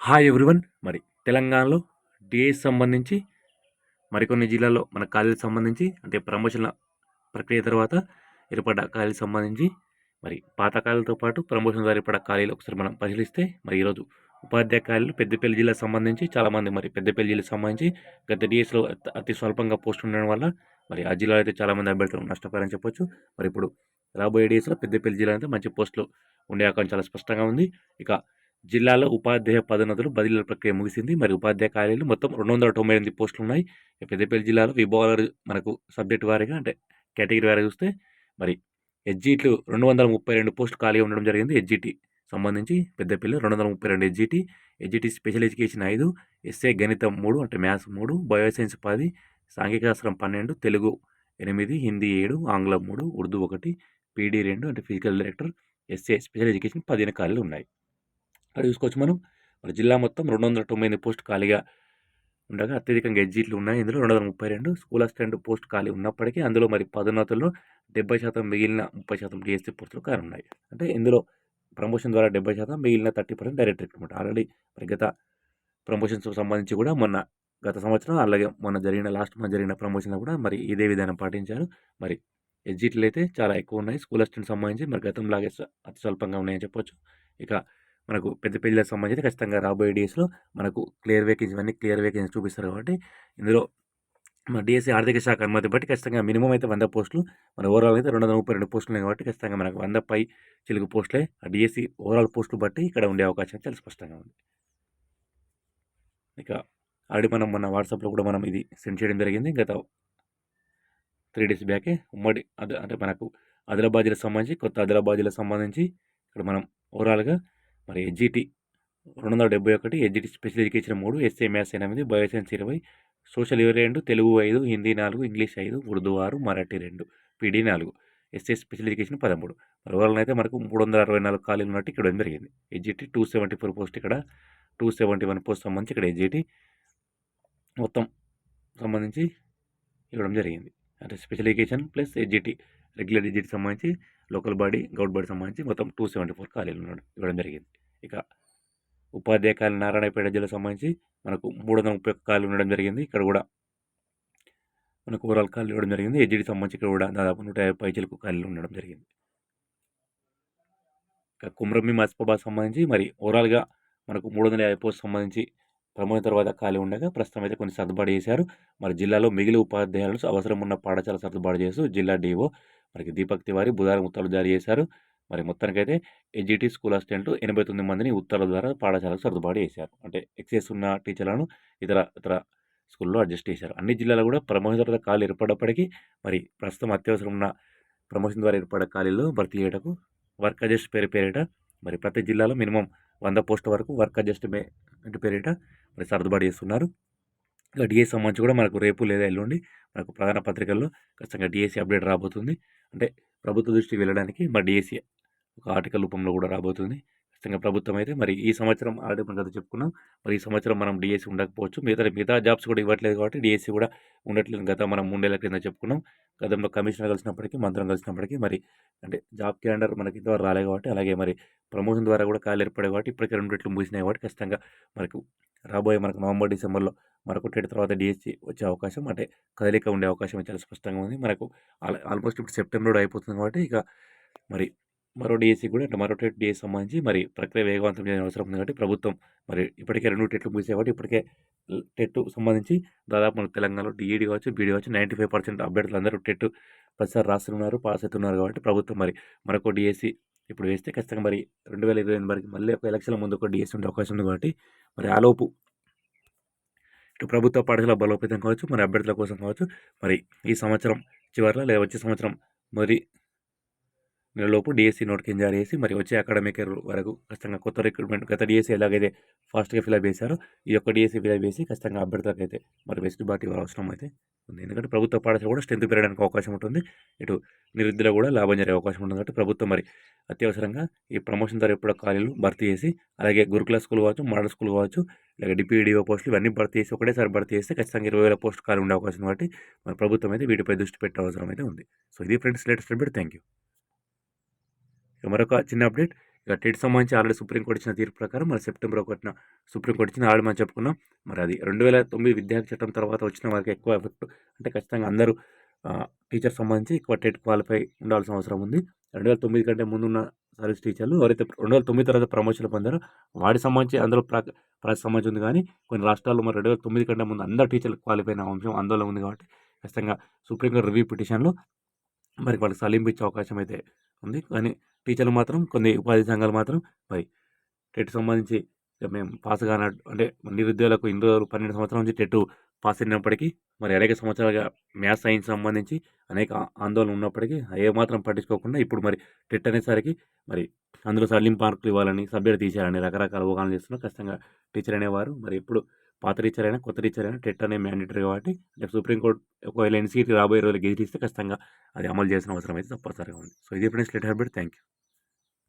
Hi everyone మరి తెలంగాణలో DA సంబంధించి మరికొన్ని జిల్లాల్లో మన ఖాళీలకు సంబంధించి అంటే ప్రమోషన్ల ప్రక్రియ తర్వాత ఏర్పడ్డ ఖాళీలకు సంబంధించి మరి పాత ఖాళీలతో పాటు ప్రమోషన్ ద్వారా ఏర్పడ్డ ఖాళీలు ఒకసారి మనం పరిశీలిస్తే మరి ఈరోజు ఉపాధ్యాయ ఖాళీలు పెద్దపల్లి జిల్లాకు సంబంధించి చాలామంది మరి పెద్దపల్లి జిల్లాకు సంబంధించి గత డిఎస్లో అతి స్వల్పంగా పోస్ట్ ఉండడం వల్ల మరి ఆ జిల్లాలో అయితే చాలామంది అభ్యర్థులు నష్టపోయారని చెప్పొచ్చు. మరి ఇప్పుడు రాబోయే డిఎస్లో పెద్దపల్లి జిల్లా అయితే మంచి పోస్టులు ఉండే అవకాశం చాలా స్పష్టంగా ఉంది. ఇక జిల్లాలో ఉపాధ్యాయ పదోన్నతులు బదిలీల ప్రక్రియ ముగిసింది. మరి ఉపాధ్యాయ ఖాళీలు మొత్తం రెండు వందల తొంభై ఎనిమిది పోస్టులు ఉన్నాయి పెద్దపల్లి జిల్లాలో విభాగాలు మనకు సబ్జెక్ట్ వారీగా అంటే కేటగిరీ వారీగా చూస్తే మరి ఎస్జీట్లు రెండు వందల ముప్పై రెండు పోస్టులు ఖాళీ ఉండడం జరిగింది. ఎస్జీటీ సంబంధించి పెద్దపల్లి రెండు వందల ముప్పై రెండు ఎస్జీటీ ఎస్జీటీ స్పెషల్ ఎడ్యుకేషన్ ఐదు ఎస్ఏ గణితం మూడు అంటే మ్యాథ్స్ మూడు బయోసైన్స్ పది సాంఘిక శాస్త్రం పన్నెండు తెలుగు ఎనిమిది హిందీ ఏడు ఆంగ్లం మూడు ఉర్దూ ఒకటి పీడీ రెండు అంటే physical director SA special education పదిహేను ఖాళీలు ఉన్నాయి. అక్కడ చూసుకోవచ్చు మనం. మన జిల్లా మొత్తం రెండు వందల తొంభై ఎనిమిది పోస్ట్ ఖాళీగా ఉండగా అత్యధికంగా ఎగ్జిట్లు ఉన్నాయి. ఇందులో రెండు వందల ముప్పై రెండు స్కూల్ అసిస్టెంట్ పోస్ట్ ఖాళీ ఉన్నప్పటికీ అందులో మరి పదోన్నతుల్లో డెబ్బై శాతం మిగిలిన ముప్పై శాతం డిఎస్సీ పోస్టులు ఖాళీ ఉన్నాయి అంటే ఇందులో ప్రమోషన్ ద్వారా డెబ్బై శాతం మిగిలిన thirty percent direct recruitment. Already మరి గత ప్రమోషన్స్ సంబంధించి కూడా మొన్న గత సంవత్సరం అలాగే మొన్న జరిగిన లాస్ట్ మంత్ జరిగిన ప్రమోషన్లో కూడా మరి ఇదే విధానం పాటించారు. మరి ఎగ్జిట్లు అయితే చాలా ఎక్కువ ఉన్నాయి. స్కూల్ అసిస్టెంట్ సంబంధించి మరి గతంలాగే అతి స్వల్పంగా ఉన్నాయని చెప్పొచ్చు. ఇక మనకు పెద్ద పెళ్ళికి సంబంధించి ఖచ్చితంగా రాబోయే డేస్లో మనకు క్లియర్ వేకెన్సీ ఇవన్నీ క్లియర్ వేకెన్సీ చూపిస్తారు కాబట్టి ఇందులో మన డిఎస్సీ ఆర్థిక శాఖ అనుమతి బట్టి ఖచ్చితంగా మినిమం అయితే వంద పోస్టులు మన ఓవరాల్ అయితే రెండు వందల ముప్పై రెండు పోస్టులు ఉన్నాయి కాబట్టి ఖచ్చితంగా మనకు వంద పై చిలుగు పోస్టులే ఆ డిఎస్సి ఓవరాల్ పోస్టులు బట్టి ఇక్కడ ఉండే అవకాశం చాలా స్పష్టంగా ఉంది. ఇక ఆల్రెడీ మనం మన వాట్సాప్లో కూడా మనం ఇది సెండ్ చేయడం జరిగింది. గత త్రీ డేస్ బ్యాకే ఉమ్మడి అదే అంటే మనకు ఆదిలాబాద్లకు సంబంధించి కొత్త ఆదిలాబాద్లకు సంబంధించి ఇక్కడ మనం ఓవరాల్గా మరి ఎస్జిటి రెండు వందల డెబ్బై ఒకటి ఎస్జిటి స్పెషల్ ఎడ్యుకేషన్ మూడు ఎస్ఏ మ్యాథ్స్ ఎనిమిది బయోసైన్స్ ఇరవై సోషల్ ఇరవై రెండు తెలుగు ఐదు హిందీ నాలుగు ఇంగ్లీష్ ఐదు ఉర్దూ ఆరు మరాఠీ రెండు పీడీ నాలుగు ఎస్ఏ స్పెషల్ ఎడ్యుకేషన్ పదమూడు. మరి ఓవరాల్ అయితే మనకు మూడు వందల అరవై నాలుగు ఖాళీలు ఉన్నట్టు ఇక్కడ ఇవ్వడం జరిగింది SGT two seventy four post ఇక్కడ టూ సెవెంటీ వన్ పోస్ట్ సంబంధించి ఇక్కడ ఎస్జిటి మొత్తం సంబంధించి ఇవ్వడం జరిగింది. అంటే special education plus SGT regular SGT సంబంధించి లోకల్ బాడీ గౌడ్ బాడీ సంబంధించి మొత్తం టూ సెవెంటీ ఫోర్ ఖాళీలు ఉండడం ఇవ్వడం జరిగింది. ఇక ఉపాధ్యాయ ఖాళీ నారాయణపేట జిల్లా సంబంధించి మనకు మూడు వందల ముప్పై ఒక్క ఖాళీలు ఉండడం జరిగింది. ఇక్కడ కూడా మనకు ఓవరాల్ ఖాళీలు ఇవ్వడం జరిగింది. ఎడ్జిటి సంబంధించి ఇక్కడ కూడా దాదాపు నూట యాభై పైచలకు ఖాళీలు ఉండడం జరిగింది. ఇక కుమ్రమ్మి మస్బాబాద్ సంబంధించి మరి ఓవరాల్గా మనకు మూడు వందల యాభై పోస్ట్ సంబంధించి ప్రమోదం తర్వాత ఖాళీ ఉండగా ప్రస్తుతం అయితే కొన్ని సర్దుబాటు చేశారు. మరి జిల్లాలో మిగిలి ఉపాధ్యాయులు అవసరం ఉన్న పాఠశాల సర్దుబాటు చేస్తూ జిల్లా డిఓ మనకి దీపక్ తివారి బుధవారం ఉత్తర్వులు జారీ చేశారు. మరి మొత్తానికైతే ఎడ్జిటి స్కూల్ అసిస్టెంట్లు ఎనభై తొమ్మిది మందిని ఉత్తర్వుల ద్వారా పాఠశాలకు సర్దుబాటు చేశారు. అంటే ఎక్సెస్ ఉన్న టీచర్లను ఇతర ఇతర స్కూల్లో అడ్జస్ట్ చేశారు. అన్ని జిల్లాలో కూడా ప్రమోషన్ ద్వారా ఖాళీ ఏర్పడ్డప్పటికీ మరి ప్రస్తుతం అత్యవసరం ఉన్న ప్రమోషన్ ద్వారా ఏర్పడే ఖాళీల్లో భర్తీ చేయటకు వర్క్ అడ్జస్ట్ పేరు పేరిట మరి ప్రతి జిల్లాలో మినిమం వంద పోస్టుల వరకు వర్క్ అడ్జస్ట్ మే పేరిట మరి సర్దుబాటు చేస్తున్నారు. ఇక డిఎస్ సంబంధించి కూడా మనకు రేపు లేదా ఎల్లుండి మనకు ప్రధాన పత్రికల్లో ఖచ్చితంగా డిఎస్సి అప్డేట్ రాబోతుంది. అంటే ప్రభుత్వ దృష్టికి వెళ్ళడానికి మరి డిఎస్సి ఒక ఆర్టికల్ రూపంలో కూడా రాబోతుంది. ఖచ్చితంగా ప్రభుత్వం అయితే మరి ఈ సంవత్సరం ఆల్రెడీ మనం కదా చెప్పుకున్నాం. మరి ఈ సంవత్సరం మనం డిఎస్సి ఉండకపోవచ్చు. మిగతా మిగతా జాబ్స్ కూడా ఇవ్వట్లేదు కాబట్టి డిఎస్సి కూడా ఉండట్లేదు. గత మనం మూడేళ్ళ క్రింద చెప్పుకున్నాం. గతంలో కమిషనర్ కలిసినప్పటికీ మంత్రం కలిసినప్పటికీ మరి అంటే జాబ్ క్యాలెండర్ మనకి ఇంతవరకు రాలేదు కాబట్టి అలాగే మరి ప్రమోషన్ ద్వారా కూడా ఖాళీ ఏర్పడే కాబట్టి ఇప్పటికే రెండు రెట్లు ముగిసినాయి కాబట్టి ఖచ్చితంగా మనకు రాబోయే మనకు నవంబర్ డిసెంబర్లో మరొక టెట్ తర్వాత డిఎస్సి వచ్చే అవకాశం అంటే కదలిక ఉండే అవకాశం చాలా స్పష్టంగా ఉంది. మనకు ఆల్మోస్ట్ ఇప్పుడు సెప్టెంబర్లో అయిపోతుంది కాబట్టి ఇక మరి మరో డిఎస్సి కూడా అంటే మరో టెట్ డిఎస్ సంబంధించి మరి ప్రక్రియ వేగవంతం చేయడం అవసరం ఉంది కాబట్టి ప్రభుత్వం మరి ఇప్పటికే రెండు టెట్లు ముగిసాయి కాబట్టి ఇప్పటికే టెట్ సంబంధించి దాదాపు మన తెలంగాణలో డిఈడి కావచ్చు బీడీ కావచ్చు నైంటీ ఫైవ్ పర్సెంట్ అభ్యర్థులు అందరూ టెట్ ప్రతిసారి రాస్తున్నారు పాస్ అవుతున్నారు కాబట్టి ప్రభుత్వం మరి మరొక డిఎస్సి ఇప్పుడు వేస్తే ఖచ్చితంగా మరి రెండు వేల ఇరవై ఎనిమిది వరకు మళ్ళీ ఒక ఎలక్షన్ల ముందు ఒక డిఎస్ ఉండే అవకాశం ఉంది కాబట్టి మరి ఆలోపు ఇటు ప్రభుత్వ పాఠశాల బలోపేతం కావచ్చు మరి అభ్యర్థుల కోసం కావచ్చు మరి ఈ సంవత్సరం చివరిలో లేదా వచ్చే సంవత్సరం మరి నెలలోపు డిఎస్సీ నోటిఫికేషన్ జారీ చేసి మరి వచ్చే అకాడమిక్ ఇయర్ వరకు ఖచ్చితంగా కొత్త రిక్రూట్మెంట్ గత డిఎస్సీ ఎలాగైతే ఫాస్ట్గా ఫిలప్ చేశారో ఈ యొక్క డిఎస్సీ ఫిలప్ చేసి ఖచ్చితంగా అభ్యర్థులకు అయితే మరి వెసులుబాటు ఇవ్వాలి అవసరం అయితే ఉంది. ఎందుకంటే ప్రభుత్వ పాఠశాల కూడా స్ట్రెంత్ పెరగడానికి అవకాశం ఉంటుంది. ఇటు నిరుద్యోగులు కూడా లాభం జరిగే అవకాశం ఉంటుంది కాబట్టి ప్రభుత్వం మరి అత్యవసరంగా ఈ ప్రమోషన్ ద్వారా ఎప్పుడో ఖాళీలు భర్తీ చేసి అలాగే గురుకుల స్కూల్ కావచ్చు మోడల్ స్కూల్ కావచ్చు లేక డిపిడిఓ పోస్టులు ఇవన్నీ భర్తీ చేసి ఒకటేసారి భర్తీ చేస్తే ఖచ్చితంగా ఇరవై వేల పోస్ట్ ఖాళీ ఉండే అవకాశం కాబట్టి మన ప్రభుత్వం అయితే వీటిపై దృష్టి పెట్టే అవసరం అయితే ఉంది. సో ఇది friends latest update. Thank you. ఇక మరొక చిన్న అప్డేట్. ఇక టెట్ సంబంధించి ఆల్రెడీ సుప్రీంకోర్టు ఇచ్చిన తీర్పు ప్రకారం మరి సెప్టెంబర్ ఒకటిన సుప్రీంకోర్టు ఇచ్చిన ఆల్రెడీ మనం చెప్పుకున్నాం. మరి అది రెండు వేల తొమ్మిది విద్యార్థి చట్టం తర్వాత వచ్చిన వారికి ఎక్కువ ఎఫెక్ట్ అంటే ఖచ్చితంగా అందరూ టీచర్ సంబంధించి ఎక్కువ టెట్ క్వాలిఫై ఉండాల్సిన అవసరం ఉంది. రెండు వేల తొమ్మిది కంటే ముందున్న సర్వీస్ టీచర్లు ఎవరైతే రెండు వేల తొమ్మిది తర్వాత ప్రమోషన్లు పొందారో వాటి సంబంధించి అందులో ప్రా ప్రాసెస్ సంబంధించి ఉంది కానీ కొన్ని రాష్ట్రాల్లో మరి రెండు వేల తొమ్మిది కంటే ముందు అందరు టీచర్లు క్వాలిఫై అయిన అంశం అందులో ఉంది కాబట్టి ఖచ్చితంగా సుప్రీంకోర్టు రివ్యూ పిటిషన్లో మరి వాళ్ళకి సలింపించే అవకాశం అయితే ఉంది. కానీ టీచర్లు మాత్రం కొన్ని ఉపాధి సంఘాలు మాత్రం మరి టెట్ సంబంధించి మేము పాస్ కాన అంటే నిరుద్యోగులకు ఇన్ని రోజులు పన్నెండు సంవత్సరాల నుంచి టెట్ పాస్ అయినప్పటికీ మరి అనేక సంవత్సరాలుగా మ్యాథ్స్ సైన్స్ సంబంధించి అనేక ఆందోళన ఉన్నప్పటికీ ఏమాత్రం పట్టించుకోకుండా ఇప్పుడు మరి టెట్ అనేసరికి మరి అందులో సడలింపు మార్కులు ఇవ్వాలని సబ్జెక్ట్ తీసేయాలని రకరకాల ఊహాలు చేస్తున్నారు. ఖచ్చితంగా టీచర్ అనేవారు మరి ఎప్పుడు పాత టీచర్ అయినా కొత్త టీచర్ అయినా టెట్ అనే మ్యాండేటరీ కాబట్టి రేపు సుప్రీంకోర్టు ఒకవేళ ఎన్సీటీ రాబోయే రోజులు గెజిటిస్తే ఖచ్చితంగా అది అమలు చేసిన అవసరం అయితే తప్పనిసరిగా ఉంది. సో ఇది friends latest update thank you